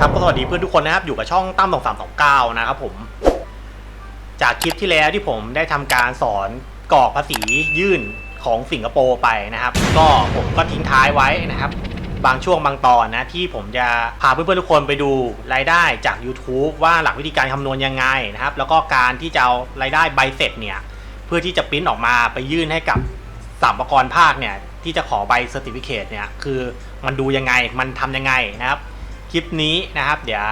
ครับก็สวัสดีเพื่อนทุกคนนะครับอยู่กับช่องตั้มสองสามสองเก้านะครับผม จากคลิปที่แล้วที่ผมได้ทำการสอนกรอกภาษียื่นของสิงคโปร์ไปนะครับ ก็ผมก็ทิ้งท้ายไว้นะครับ บางช่วงบางตอนนะที่ผมจะพาเพื่อนๆทุกคนไปดูรายได้จาก YouTube ว่าหลักวิธีการคำนวณยังไงนะครับ แล้วก็การที่จะเอารายได้ใบเสร็จเนี่ย เพื่อที่จะปริ้นออกมาไปยื่นให้กับสัมภากรภาคเนี่ยที่จะขอใบเซอร์ติฟิเคตเนี่ยคือมันดูยังไงมันทำยังไงนะครับ คลิปนี้นะครับ เดี๋ยว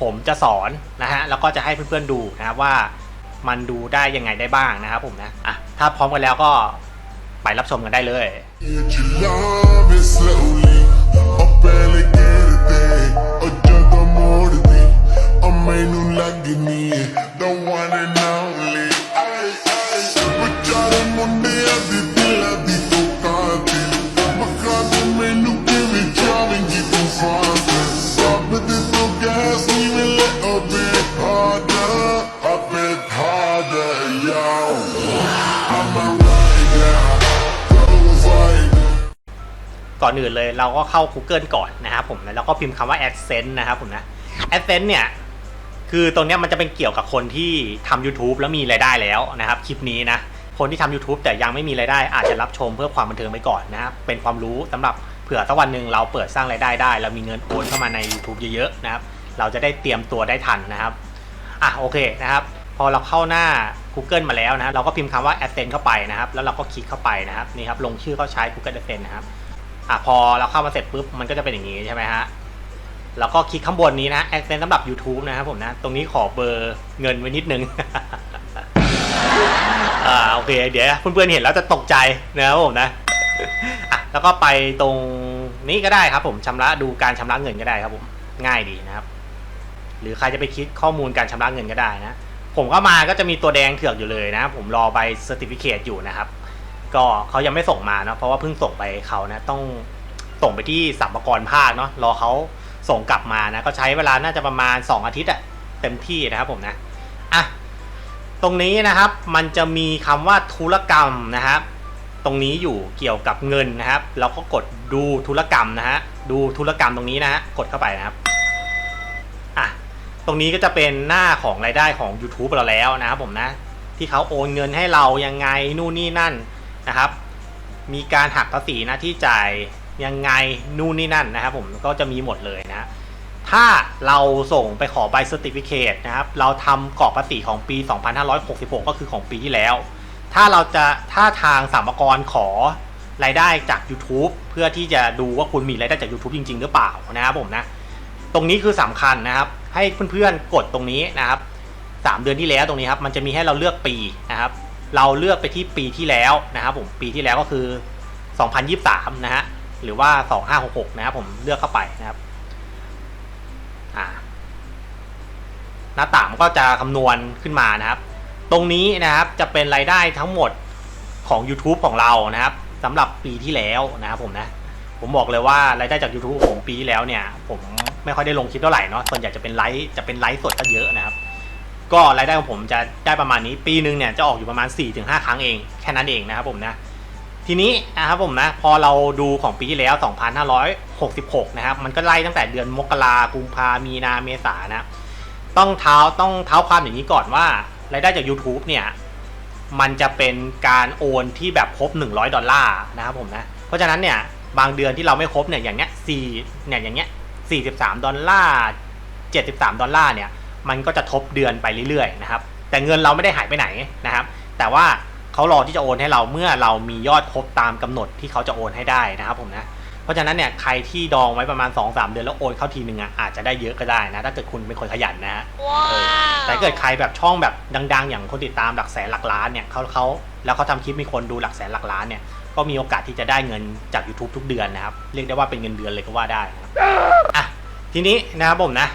ผมจะสอนนะฮะแล้วก็จะให้เพื่อนๆดูนะครับว่ามันดูได้ยังไงได้บ้างนะครับผมนะอะถ้าพร้อมกันแล้วก็ไปรับชมกันได้เลย Get your love it slowly. I barely get want me to be อนอื่นเลยเราก็เข้า Google ก่อนนะครับผมแล้วก็พิมพ์คำว่า AdSense นะครับผมนะ AdSense เนี่ยคือตรงนี้มันจะเป็นเกี่ยวกับคนที่ทำ YouTube แล้วมีรายได้แล้วนะครับคลิปนี้นะคนที่ทำ YouTube แต่ยังไม่มีรายได้อาจจะรับชมเพื่อความบันเทิงไปก่อนนะครับเป็นความรู้สำหรับเผื่อสักวันหนึ่งเราเปิดสร้างรายได้ได้ เรามีเงินโอนเข้ามาใน YouTube เยอะๆนะครับเราจะได้เตรียมตัวได้ทันนะครับอะโอเคนะครับพอเราเข้าหน้า Google มาแล้วนะเราก็พิมพ์คำว่า AdSense เข้าไปนะครับ แล้วเราก็คลิกเข้าไปนะครับนี่ครับลงชื่อเข้าใช้ Google AdSense นะครับ อะพอเราเข้ามาเสร็จปุ๊บมันก็จะเป็นอย่างนี้ใช่ไหมฮะแล้วก็คลิกข้างบนนี้นะ AdSense สำหรับ YouTube นะครับผมนะ ตรงนี้ขอเบอร์เงินไว้นิดนึง อ่าโอเค เดี๋ยวเพื่อนๆเห็นแล้วจะตกใจนะครับผมนะอะแล้วก็ไปตรงนี้ก็ได้ครับผมชำระดูการชำระเงินก็ได้ครับผมง่ายดีนะครับ หรือใครจะไปคลิกข้อมูลการชำระเงินก็ได้นะ ผมก็มาก็จะมีตัวแดงเถือกอยู่เลยนะ ผมรอใบเซอร์ติฟิเคตอยู่นะครับ ก็เขายังไม่ส่งมาเนาะเพราะว่าเพิ่งส่งไปเขานะต้องส่งไปที่สัมภากรภาคเนาะรอเขาส่งกลับมานะก็ใช้เวลาน่าจะประมาณ 2 อาทิตย์อะเต็มที่นะครับผมนะอะตรงนี้นะครับมันจะมีคำว่าธุรกรรมนะครับ ตรงนี้อยู่เกี่ยวกับเงินนะครับเราก็กดดูธุรกรรมนะฮะดูธุรกรรมตรงนี้นะฮะกดเข้าไปนะครับอะตรงนี้ก็จะเป็นหน้าของรายได้ของ YouTube เราแล้วนะครับผมนะที่เขาโอนเงินให้เรายังไงนู่นนี่นั่น นะครับ มีการหักภาษีนะที่จ่ายยังไงนู่นนี่นั่นนะครับ ผมก็จะมีหมดเลยนะถ้าเราส่งไปขอใบเซอร์ติฟิเคตนะครับ เราทำกรอกภาษีของปี 2566 ก็คือของปีที่แล้ว ถ้าเราจะถ้าทางสามกรขอรายได้จาก YouTube เพื่อที่จะดูว่าคุณมีรายได้จาก YouTube จริง ๆ หรือเปล่านะครับผมนะ ตรงนี้คือสำคัญนะครับ ให้เพื่อนๆกดตรงนี้นะครับสามเดือนที่แล้วตรงนี้ครับ มันจะมีให้เราเลือกปีนะครับ เราเลือกไปที่ปีที่แล้วนะครับผมปีที่แล้วก็คือ 2023 นะฮะหรือว่า 2566 นะครับผมเลือกเข้าไปนะครับอ่าหน้าต่างก็จะคำนวณขึ้นมานะครับ ตรงนี้นะครับจะเป็นรายได้ทั้งหมดของ YouTube ของเรานะครับสำหรับปีที่แล้วนะครับผมนะผมบอกเลยว่ารายได้จาก YouTube ของปีที่แล้วเนี่ย ผมไม่ค่อยได้ลงคลิปเท่าไหร่เนาะส่วนใหญ่จะเป็นไลฟ์จะเป็นไลฟ์สดซะเยอะนะครับ ก็รายได้ของผมจะได้ประมาณนี้ปีหนึ่งเนี่ยจะออกอยู่ประมาณ 4-5 ครั้งเองแค่นั้นเองนะครับผมนะทีนี้นะครับผมนะพอเราดูของปีที่แล้ว 2566 นะครับ มันก็ไล่ตั้งแต่เดือนมกรากุมภามีนาเมษานะ ต้องเท้าต้องเท้าความอย่างนี้ก่อนว่ารายได้จาก YouTube เนี่ย มันจะเป็นการโอนที่แบบครบ 100 ดอลลาร์นะครับผมนะ เพราะฉะนั้นเนี่ย บางเดือนที่เราไม่ครบเนี่ยอย่างเงี้ย4เนี่ยอย่างเงี้ย43 ดอลลาร์ 73 ดอลลาร์เนี่ย มันก็จะทบเดือนไปเรื่อยๆนะครับ แต่เงินเราไม่ได้หายไปไหนนะครับ แต่ว่าเขารอที่จะโอนให้เราเมื่อเรามียอดครบตามกำหนดที่เขาจะโอนให้ได้นะครับผมนะเพราะฉะนั้นเนี่ยใครที่ดองไว้ประมาณ 2-3 เดือนแล้วโอนเข้าทีหนึ่งอะอาจจะได้เยอะก็ได้นะถ้าเกิดคุณเป็นคนขยันนะฮะเออแต่เกิดใครแบบช่องแบบดัง ๆ อย่างคนติดตามหลักแสนหลักล้านเนี่ยเขาเขาแล้วเขาทำคลิปมีคนดูหลักแสนหลักล้านเนี่ยก็มีโอกาสที่จะได้เงินจาก YouTube ทุกเดือนนะครับ เรียกได้ว่าเป็นเงินเดือนเลยก็ว่าได้นะครับอะทีนี้นะครับผมนะ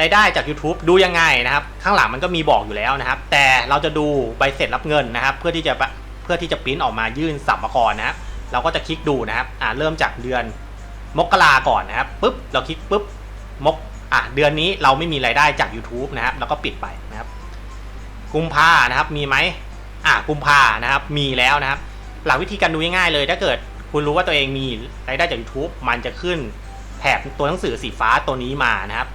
รายได้จาก YouTube ดูยังไงนะครับ ข้างหลังมันก็มีบอกอยู่แล้วนะครับ แต่เราจะดูใบเสร็จรับเงินนะครับ เพื่อที่จะเพื่อที่จะปริ้นออกมายื่นสัมภาระนะครับเราก็จะคลิกดูนะครับอ่าเริ่มจากเดือนมกราก่อนนะครับปุ๊บเราคลิกปุ๊บมกอะเดือนนี้เราไม่มีรายได้จาก YouTube นะครับแล้วก็ปิดไปนะครับกุมภานะครับมีไหมอะกุมภานะครับมีแล้วนะครับ หลักวิธีการดูง่ายๆเลย ถ้าเกิดคุณรู้ว่าตัวเองมีรายได้จาก YouTube มันจะขึ้นแถบตัวหนังสือสีฟ้าตัวนี้มานะครับ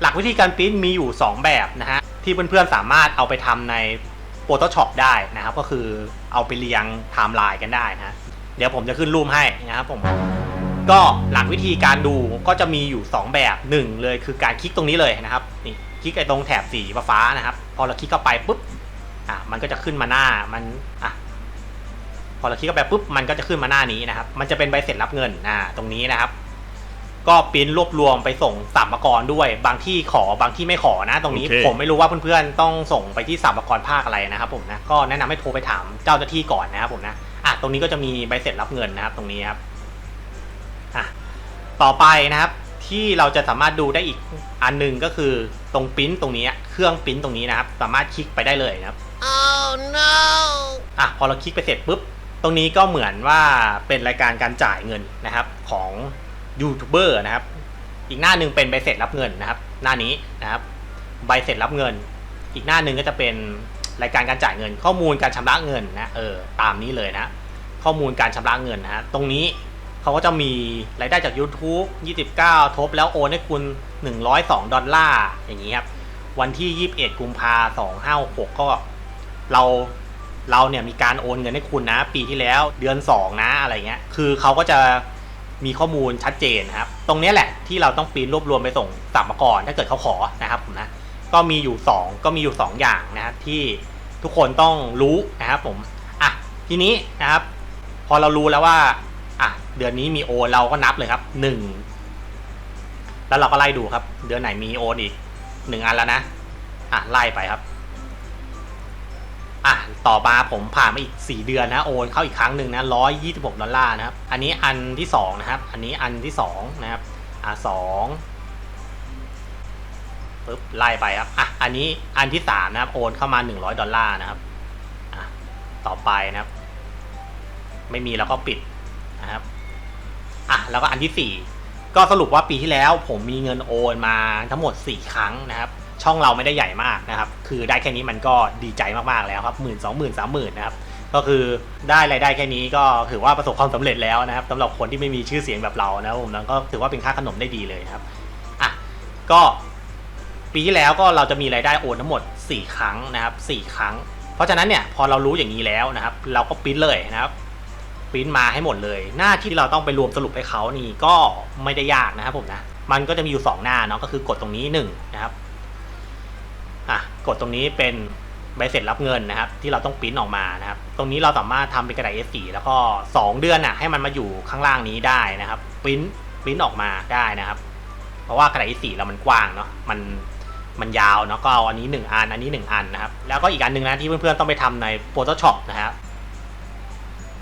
หลักวิธีการปริ้นมีอยู่ 2 แบบนะฮะที่เพื่อนๆสามารถเอาไปทำใน Photoshop ได้นะครับ ก็คือเอาไปเรียงไทม์ไลน์กันได้นะเดี๋ยวผมจะขึ้นรูปให้นะครับผมก็หลักวิธีการดูก็จะมีอยู่ 2 แบบหนึ่งเลยคือการคลิกตรงนี้เลยนะครับนี่คลิกไอ้ตรงแถบสีฟ้านะครับ พอเราคลิกเข้าไปปุ๊บอะมันก็จะขึ้นมาหน้ามันอะพอเราคลิกเข้าไปปุ๊บมันก็จะขึ้นมาหน้านี้นะครับ มันจะเป็นใบเสร็จรับเงินอ่าตรงนี้นะครับ ก็ปริ้นรวบรวมไปส่งสัมภากรด้วย บางที่ขอบางที่ไม่ขอนะ ตรงนี้โอเค ผมไม่รู้ว่าเพื่อนๆต้องส่งไปที่สัมภากรภาคอะไรนะครับผมนะก็แนะนำให้โทรไปถามเจ้าหน้าที่ก่อนนะครับผมนะอะตรงนี้ก็จะมีใบเสร็จรับเงินนะครับ ตรงนี้ครับอะต่อไปนะครับที่เราจะสามารถดูได้อีกอันหนึ่งก็คือตรงปริ้นตรงนี้เครื่องปริ้นตรงนี้นะครับ สามารถคลิกไปได้เลยนะครับ Oh no! อะพอเราคลิกไปเสร็จปุ๊บ ตรงนี้ก็เหมือนว่าเป็นรายการการจ่ายเงินนะครับของ ยูทูบเบอร์นะครับ อีกหน้าหนึ่งเป็นใบเสร็จรับเงินนะครับ หน้านี้นะครับใบเสร็จรับเงิน อีกหน้าหนึ่งก็จะเป็นรายการการจ่ายเงิน ข้อมูลการชำระเงินนะเออตามนี้เลยนะ ข้อมูลการชำระเงินนะฮะตรงนี้เขาก็จะมีรายได้จาก YouTube 29 ทบแล้วโอนให้คุณ 102 ดอลลาร์อย่างนี้ครับ วันที่ 21 กุมภา2566 ก็เราเราเนี่ยมีการโอนเงินให้คุณนะ ปีที่แล้วเดือน 2 นะอะไรเงี้ย คือเขาก็จะ มีข้อมูลชัดเจนนะครับ ตรงนี้แหละที่เราต้องปริ้นรวบรวมไปส่งสัมภากรถ้าเกิดเขาขอนะครับผมนะ ก็มีอยู่ 2 ก็มีอยู่ 2 อย่างนะครับที่ทุกคนต้องรู้นะครับผมอะทีนี้นะครับ พอเรารู้แล้วว่าอะเดือนนี้มีโอนเราก็นับเลยครับหนึ่งแล้วเราก็ไล่ดูครับ เดือนไหนมีโอนอีกหนึ่งอันแล้วนะอะไล่ไปครับ อะต่อมาผมผ่านมาอีกสี่เดือนนะโอนเข้าอีกครั้งหนึ่งนะร้อยยี่สิบหกดอลลาร์นะครับ อันนี้อันที่สองนะครับ อันนี้อันที่สองนะครับอะสองปึ๊บไล่ไปครับอะอันนี้อันที่สามนะครับโอนเข้ามาหนึ่งร้อยดอลลาร์นะครับอะต่อไปนะครับ ไม่มีแล้วก็ปิดนะครับอะแล้วก็อันที่สี่ก็สรุปว่าปีที่แล้วผมมีเงินโอนมาทั้งหมดสี่ครั้งนะครับ ช่องเราไม่ได้ใหญ่มากนะครับ คือได้แค่นี้มันก็ดีใจมากๆแล้วครับหมื่นสองหมื่นสามหมื่นนะครับ ก็คือได้รายได้แค่นี้ก็ถือว่าประสบความสำเร็จแล้วนะครับสำหรับคนที่ไม่มีชื่อเสียงแบบเรานะผมแล้วก็ถือว่าเป็นค่าขนมได้ดีเลยครับอะก็ปีที่แล้วก็เราจะมีรายได้โอนทั้งหมด 4 ครั้งนะครับ 4 ครั้ง เพราะฉะนั้นเนี่ยพอเรารู้อย่างนี้แล้วนะครับ เราก็ปิ้นเลยนะครับปิ้นมาให้หมดเลย หน้าที่เราต้องไปรวมสรุปให้เขานี่ก็ไม่ได้ยากนะครับผมนะมันก็จะมีอยู่ 2 หน้าเนาะก็คือกดตรงนี้1นะครับ กดตรงนี้เป็นใบเสร็จรับเงินนะครับ ที่เราต้องปริ้นออกมานะครับ ตรงนี้เราสามารถทำเป็นกระดาษ A4 แล้วก็ 2 เดือนน่ะให้มันมาอยู่ข้างล่างนี้ได้นะครับปริ้นปริ้นออกมาได้นะครับ เพราะว่ากระดาษ A4 เรามันกว้างเนาะมันมันยาวเนาะก็เอาอันนี้ 1 อัน อันนี้ 1 อันนะครับ แล้วก็อีกอันหนึ่งนะที่เพื่อนๆต้องไปทำใน Photoshop นะครับ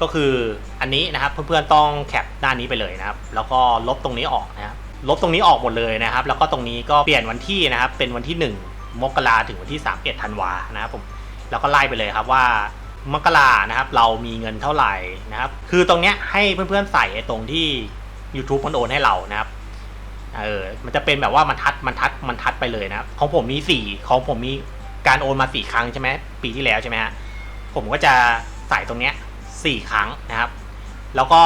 ก็คืออันนี้นะครับเพื่อนๆต้องแคปหน้านี้ไปเลยนะครับ แล้วก็ลบตรงนี้ออกนะครับลบตรงนี้ออกหมดเลยนะครับ แล้วก็ตรงนี้ก็เปลี่ยนวันที่นะครับ เป็นวันที่ 1 มกราถึงวันที่ 31ธันวานะครับผมแล้วก็ไล่ไปเลยครับว่ามกรานะครับเรามีเงินเท่าไหร่นะครับ คือตรงเนี้ยให้เพื่อนๆใส่ตรงที่ YouTube มันโอนให้เรานะครับเออมันจะเป็นแบบว่ามันทัดมันทัดมันทัดไปเลยนะครับของผมมีสี่ของผมมีการโอนมาสี่ครั้งใช่ไหมปีที่แล้วใช่ไหมฮะผมก็จะใส่ตรงเนี้ยสี่ครั้งนะครับ แล้วก็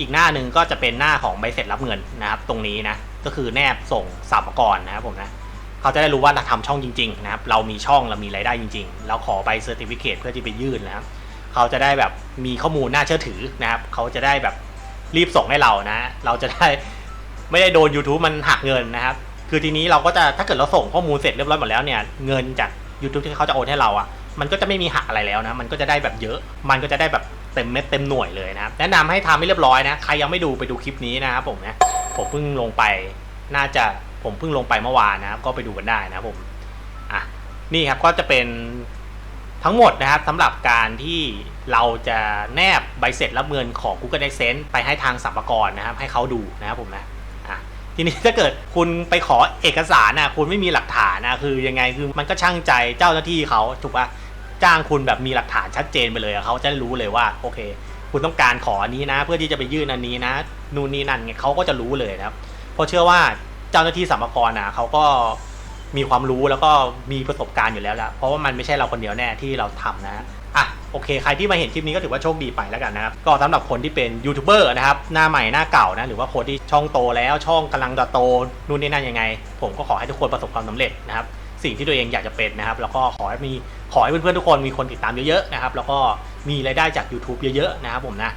อีกหน้าหนึ่งก็จะเป็นหน้าของใบเสร็จรับเงินนะครับ ตรงนี้นะก็คือแนบส่งสัมภาระนะครับผมนะ เขาจะได้รู้ว่าเราทำช่องจริงๆนะครับเรามีช่องเรามีรายได้จริงๆเราขอใบเซอร์ติฟิเคเพื่อที่ไปยื่นนะครับเขาจะได้แบบมีข้อมูลน่าเชื่อถือนะครับเขาจะได้แบบรีบส่งให้เรานะ เราจะได้ไม่ได้โดน YouTube มันหักเงินนะครับ คือทีนี้เราก็จะถ้าเกิดเราส่งข้อมูลเสร็จเรียบร้อยหมดแล้วเนี่ยเงินจาก YouTube ที่เขาจะโอนให้เราอะ่ะมันก็จะไม่มีหักอะไรแล้วนะ มันก็จะได้แบบเยอะ มันก็จะได้แบบเต็มเม็ดเต็มหน่วยเลยนะครับ แนะนำให้ทำให้เรียบร้อยนะ ใครยังไม่ดูไปดูคลิปนี้นะครับผมนะ ผมเพิ่งลงไป น่าจะ ผมเพิ่งลงไปเมื่อวานนะครับ ก็ไปดูกันได้นะครับผมอะนี่ครับก็จะเป็นทั้งหมดนะครับสำหรับการที่เราจะแนบใบเสร็จรับเงินของ Google Adsense ไปให้ทางสัมภากระนะครับ ให้เขาดูนะครับผมนะอะทีนี้ถ้าเกิดคุณไปขอเอกสารนะคุณไม่มีหลักฐานนะคือยังไงคือมันก็ช่างใจเจ้าหน้าที่เขาถูกปะจ้างคุณแบบมีหลักฐานชัดเจนไปเลยเขาจะรู้เลยว่าโอเค คุณต้องการขออันนี้นะ เพื่อที่จะไปยื่นอันนี้นะ นู่นนี่นั่นไงเขาก็จะรู้เลยนะครับเพราะเชื่อว่า เจ้าหน้าที่สัมภากระนะเขาก็มีความรู้แล้วก็มีประสบการณ์อยู่แล้วแหละเพราะว่ามันไม่ใช่เราคนเดียวแน่ที่เราทำนะอะโอเค ใครที่มาเห็นคลิปนี้ก็ถือว่าโชคดีไปแล้วกันนะครับก็สำหรับคนที่เป็นยูทูบเบอร์นะครับหน้าใหม่หน้าเก่านะหรือว่าคนที่ช่องโตแล้วช่องกำลังจะโตนู่นนี่นั่นยังไง ผมก็ขอให้ทุกคนประสบความสำเร็จนะครับสิ่งที่ตัวเองอยากจะเป็นนะครับ แล้วก็ขอให้มีขอให้เพื่อนๆทุกคนมีคนติดตามเยอะๆนะครับแล้วก็มีรายได้จาก YouTube เยอะๆนะครับผมนะ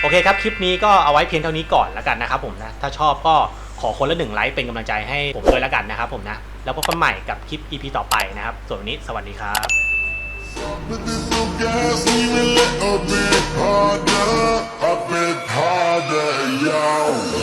โอเคครับคลิปนี้ก็เอาไว้เพียงเท่านี้ก่อนแล้วกันนะครับผมนะถ้าชอบก็ อคนละหนึ่งไลค์เป็นกำลังใจให้ผมด้วยละกันนะครับผมนะ แล้วพบกันใหม่กับคลิป EP ต่อไปนะครับ ส่วนวันนี้สวัสดีครับ But there's no gas, leave it a little bit harder, a bit harder, yo.